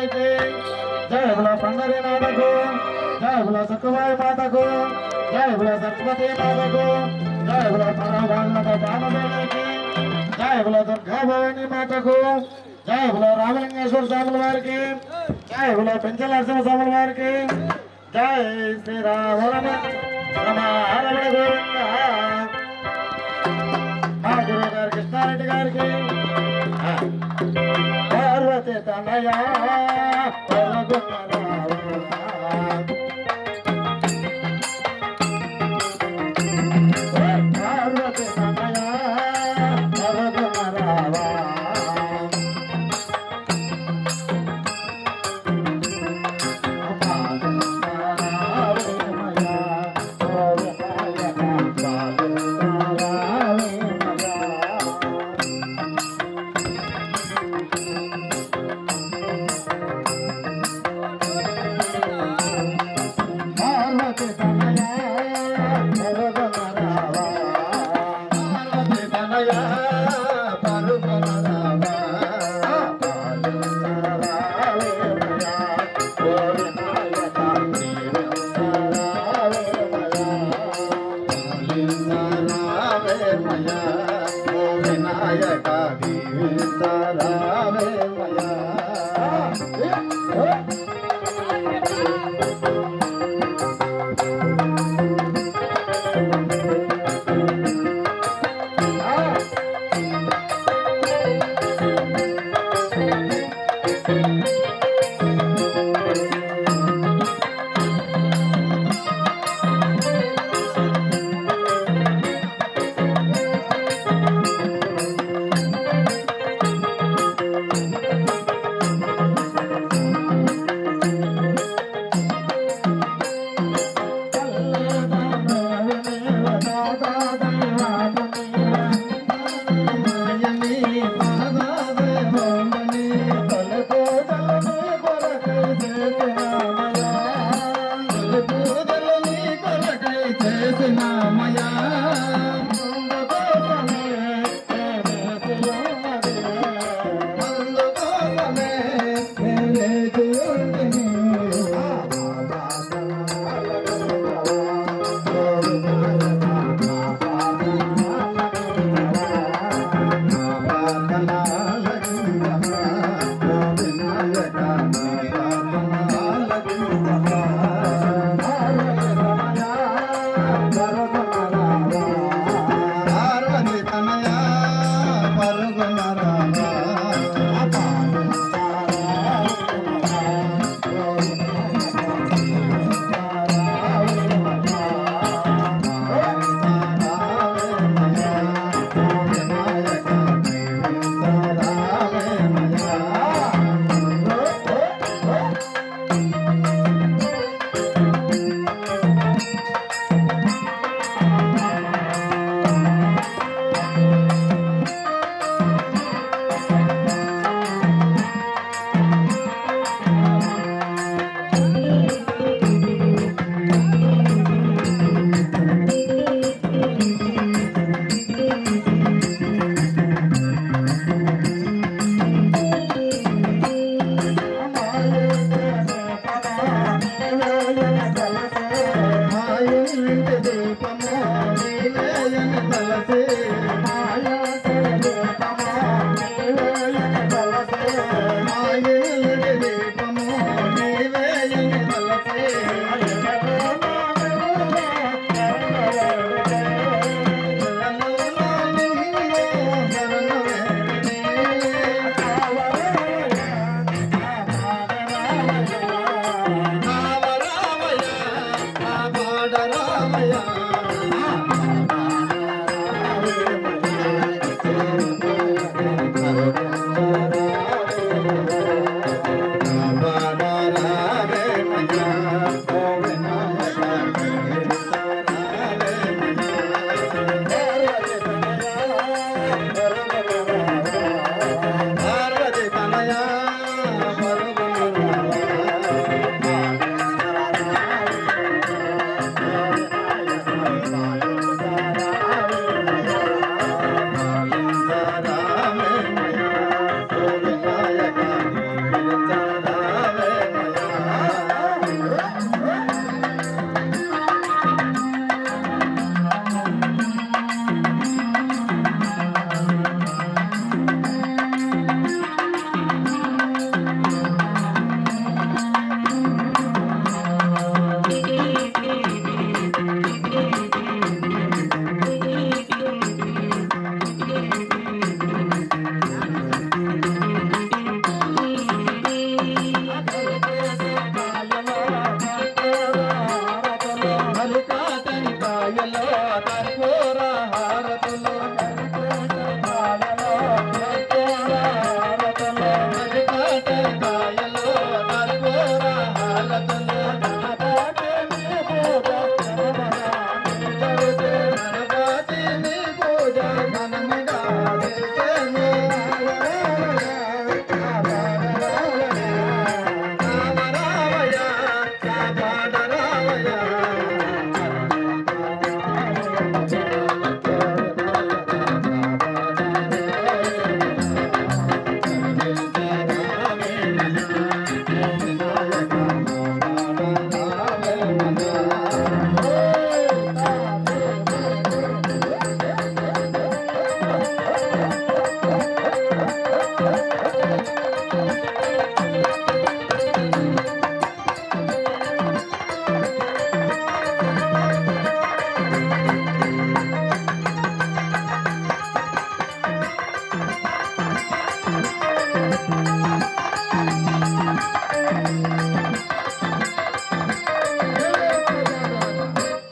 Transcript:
తల్లికి జయబుల పండరి నాథకు జయబుల సుఖమాయ మాతకు జయబుల సరస్వతి మాతకు జయబుల పరమాన్నత భానుదేవికి జయబుల దుర్గా భవాని మాతకు జయబుల రామలింగేశ్వర స్వాముల వారికి జయబుల పెంచల నరసింహ స్వాముల వారికి జయ శ్రీరామ రమ రమ గోవింద మా గురువు గారు కృష్ణారెడ్డి గారికి పార్వతి తనయ